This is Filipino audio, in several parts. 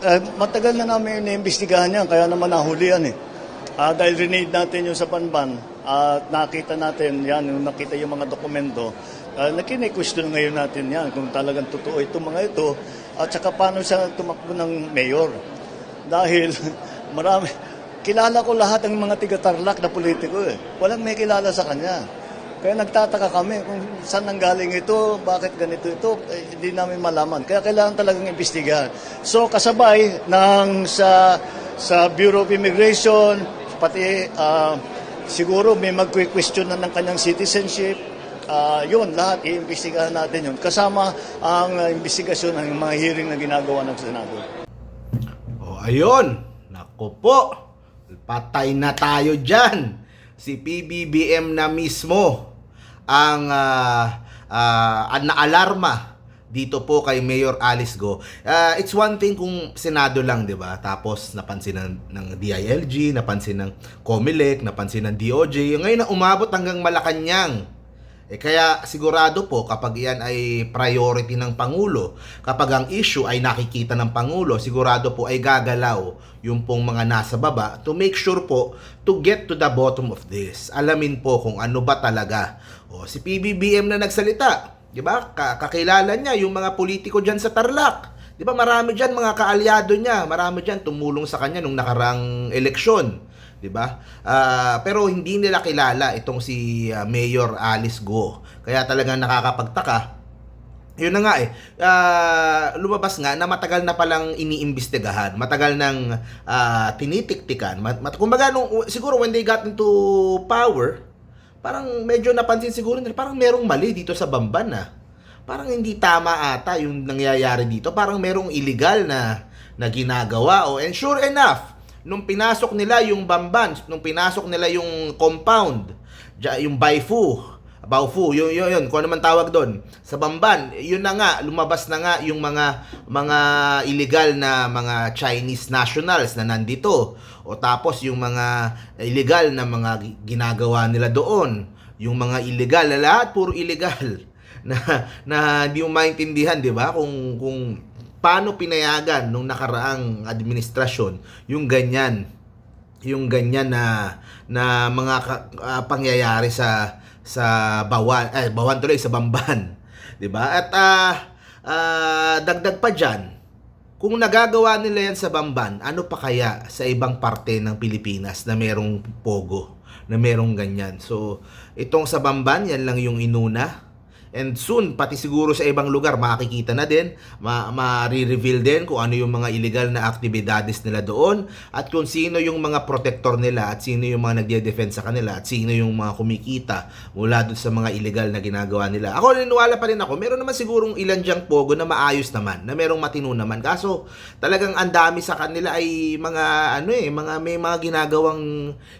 eh, matagal na namin iniimbestigahan yan, kaya naman nahuli yan eh. Ah, dahil rinade natin yung sa Banban, at nakita natin yan, yung nakita yung mga dokumento, uh, nakinig-question ngayon natin yan kung talagang totoo itong mga ito, at saka paano siya tumakbo ng mayor. Dahil marami, kilala ko lahat ng mga tiga-tarlak na politiko eh. Walang may kilala sa kanya. Kaya nagtataka kami kung saan nanggaling ito, bakit ganito ito, eh, hindi namin malaman. Kaya kailangan talagang imbestigahan. So kasabay ng sa sa Bureau of Immigration, pati ah, siguro may mag-question na ng kanyang citizenship, Ah, yun, lahat iimbestigahan natin yun. Kasama ang ah, investigasyon ng mga hearing na ginagawa ng Senado. O ayun, nako po, patay na tayo dyan. Si PBBM na mismo ang ah, ang naalarma dito po kay Mayor Alice Go. Ah, it's one thing kung Senado lang, 'di ba? Tapos napansin ng, ng DILG, napansin ng COMELEC, napansin ng DOJ. Ngayon na umabot hanggang Malacanang. Eh kaya sigurado po kapag yan ay priority ng Pangulo, kapag ang issue ay nakikita ng Pangulo, sigurado po ay gagalaw yung pong mga nasa baba to make sure po to get to the bottom of this. Alamin po kung ano ba talaga. O si PBBM na nagsalita, 'di ba? Ka- kakilala niya yung mga politiko diyan sa Tarlac. 'Di ba? Marami diyan mga kaalyado niya, marami diyan tumulong sa kanya nung nakarang eleksyon. 'Di ba? Ah, pero hindi nila kilala itong si ah, Mayor Alice Go. Kaya talagang nakakapagtaka. Yun na nga eh. Ah, lumabas nga na matagal na palang iniimbestigahan, matagal nang ah, tinitiktikan. Mat, mat, kumbaga nung siguro when they got into power, parang medyo napansin siguro nila parang merong mali dito sa Bamban na. Parang hindi tama ata yung nangyayari dito. Parang merong illegal na na ginagawa. Oh, and sure enough, nung pinasok nila yung Bamban, nung pinasok nila yung compound, yung Baifu, Baufu, yun, yun, yun, kung ano man tawag doon, sa Bamban, yun na nga, lumabas na nga yung mga, mga illegal na mga Chinese nationals na nandito. O tapos yung mga illegal na mga gi- ginagawa nila doon, yung mga illegal, lahat puro illegal na na hindi mo maintindihan, 'di ba? Kung kung paano pinayagan nung nakaraang administrasyon yung ganyan yung ganyan na na mga ah, pangyayari sa sa Bawan eh Bawan tuloy sa Bamban 'di ba? At ah, ah, dagdag pa diyan kung nagagawa nila yan sa Bamban ano pa kaya sa ibang parte ng Pilipinas na merong pogo na merong ganyan? So itong sa Bamban yan lang yung inuna And soon, pati siguro sa ibang lugar, makikita na din, ma- ma-reveal din kung ano yung mga illegal na aktibidades nila doon, at kung sino yung mga protector nila, at sino yung mga nagde-defend sa kanila, at sino yung mga kumikita mula doon sa mga illegal na ginagawa nila. Ako, niniwala pa rin ako, meron naman sigurong ilan diyang pogo na maayos naman, na merong matino naman. Kaso, talagang ang dami sa kanila ay mga, ano eh, mga, may mga ginagawang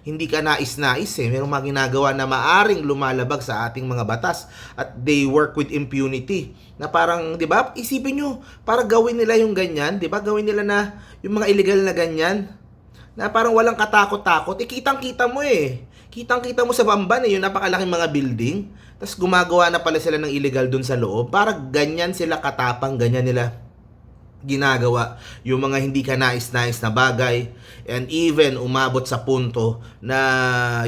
hindi ka nais-nais eh. Merong mga ginagawa na maaring lumalabag sa ating mga batas, at they work with impunity. Na parang, di ba, isipin nyo, para gawin nila yung ganyan, di ba, gawin nila na yung mga illegal na ganyan, na parang walang katakot-takot, eh kitang-kita mo eh. Kitang-kita mo sa Bamban eh, yung napakalaking mga building. Tapos gumagawa na pala sila ng illegal dun sa loob. Para ganyan sila katapang, ganyan nila ginagawa yung mga hindi ka nais-nais na bagay and even umabot sa punto na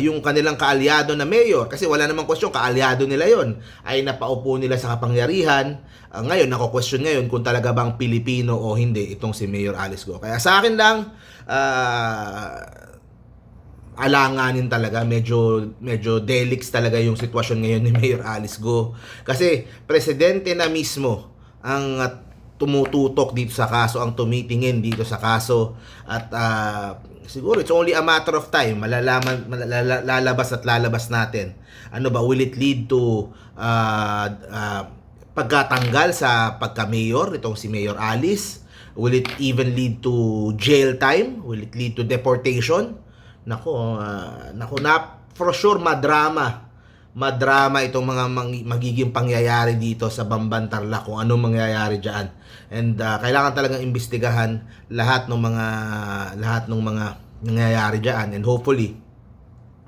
yung kanilang kaalyado na mayor kasi wala namang question kaalyado nila yon ay napaupo nila sa kapangyarihan. Ah, ngayon nako-question ngayon kung talaga bang Pilipino o hindi itong si Mayor Alice Go. Kaya sa akin lang ah, alanganin talaga medyo medyo delix talaga yung sitwasyon ngayon ni Mayor Alice Go. Kasi presidente na mismo ang uh, tumututok dito sa kaso ang tumitingin dito sa kaso. At ah, siguro it's only a matter of time. Malalaman malala- lalabas at lalabas natin. Ano ba will it lead to ah, ah, pagkatanggal sa pagka-mayor itong si Mayor Alice? Will it even lead to jail time? Will it lead to deportation? Nako, ah, nako na for sure madrama. Madrama itong mga magiging pangyayari dito sa Bamban Tarlac kung anong mangyayari diyan. And ah, kailangan talagang imbestigahan lahat ng mga lahat ng mga nangyayari diyan and hopefully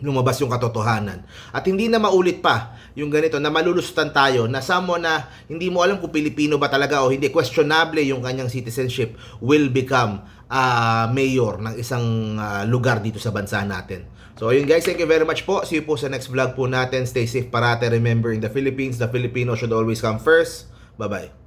lumabas yung katotohanan. At hindi na maulit pa yung ganito na malulusutan tayo na someone na hindi mo alam kung Pilipino ba talaga o hindi questionable yung kanyang citizenship will become ah, mayor ng isang ah, lugar dito sa bansa natin. So ayun guys, thank you very much po. See you po sa next vlog po natin. Stay safe parate. Remember in the Philippines, the Filipino should always come first. Bye-bye.